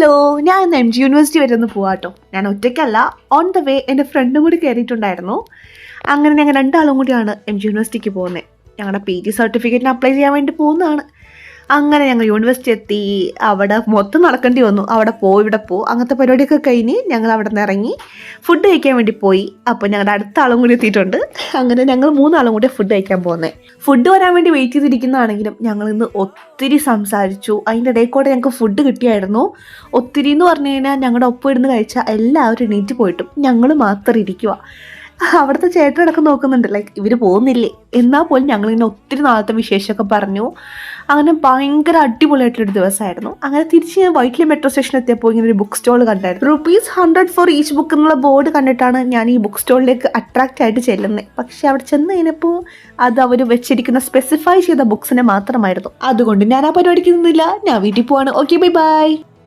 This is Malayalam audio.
ഹലോ ഞാൻ ഇന്ന് എം ജി യൂണിവേഴ്സിറ്റി വരെ ഒന്ന് പോവാട്ടോ ഞാൻ ഒറ്റയ്ക്കല്ല ഓൺ ദ വേ എന്റെ ഫ്രണ്ടും കൂടി കയറിയിട്ടുണ്ടായിരുന്നു അങ്ങനെ ഞങ്ങൾ രണ്ടാളും കൂടിയാണ് എം ജി യൂണിവേഴ്സിറ്റിക്ക് പോകുന്നത് ഞങ്ങളുടെ പി ജി സർട്ടിഫിക്കറ്റിന് അപ്ലൈ ചെയ്യാൻ വേണ്ടി പോകുന്നതാണ്. അങ്ങനെ ഞങ്ങൾ യൂണിവേഴ്സിറ്റി എത്തി. അവിടെ മൊത്തം നടക്കേണ്ടി വന്നു. അവിടെ പോ ഇവിടെ പോ. അങ്ങനത്തെ പരിപാടിയൊക്കെ കഴിഞ്ഞ് ഞങ്ങൾ അവിടെ നിന്ന് ഇറങ്ങി ഫുഡ് കഴിക്കാൻ വേണ്ടി പോയി. അപ്പോൾ ഞങ്ങളുടെ അടുത്ത ആളും കൂടി എത്തിയിട്ടുണ്ട്. അങ്ങനെ ഞങ്ങൾ മൂന്നാളും കൂടി ഫുഡ് കഴിക്കാൻ പോകുന്നത് ഫുഡ് വരാൻ വേണ്ടി വെയിറ്റ് ചെയ്തിരിക്കുന്നതാണെങ്കിലും ഞങ്ങൾ ഇന്ന് ഒത്തിരി സംസാരിച്ചു. അതിന്റെ ഇടയിൽ കൂടെ ഞങ്ങൾക്ക് ഫുഡ് കിട്ടിയായിരുന്നു. ഒത്തിരി എന്ന് പറഞ്ഞു കഴിഞ്ഞാൽ ഞങ്ങളുടെ ഒപ്പം ഇരുന്ന് കഴിച്ച എല്ലാവരും എണീറ്റ് പോയിട്ടും ഞങ്ങൾ മാത്രം ഇരിക്കുക അവിടുത്തെ ചേട്ടനടക്കം നോക്കുന്നുണ്ട്. ലൈക്ക് ഇവർ പോകുന്നില്ലേ? എന്നാൽ പോലും ഞങ്ങളിങ്ങനെ ഒത്തിരി നാളത്തെ വിശേഷമൊക്കെ പറഞ്ഞു. അങ്ങനെ ഭയങ്കര അടിപൊളിയായിട്ടൊരു ദിവസമായിരുന്നു. അങ്ങനെ തിരിച്ച് ഞാൻ വൈറ്റിലെ മെട്രോ സ്റ്റേഷൻ എത്തിയപ്പോൾ ഇങ്ങനെ ഒരു ബുക്ക് സ്റ്റോൾ കണ്ടായിരുന്നു. Rupees hundred for each book എന്നുള്ള ബോർഡ് കണ്ടിട്ടാണ് ഞാൻ ഈ ബുക്ക് സ്റ്റോളിലേക്ക് അട്രാക്റ്റ് ആയിട്ട് ചെല്ലുന്നത് പക്ഷേ അവിടെ ചെന്ന് കഴിഞ്ഞപ്പോൾ അത് അവർ വെച്ചിരിക്കുന്ന സ്പെസിഫൈ ചെയ്ത ബുക്സിനെ മാത്രമായിരുന്നു. അതുകൊണ്ട് ഞാൻ ആ പരിപാടിക്ക് നിന്നില്ല. ഞാൻ വീട്ടിൽ പോവാണ്. Okay bye bye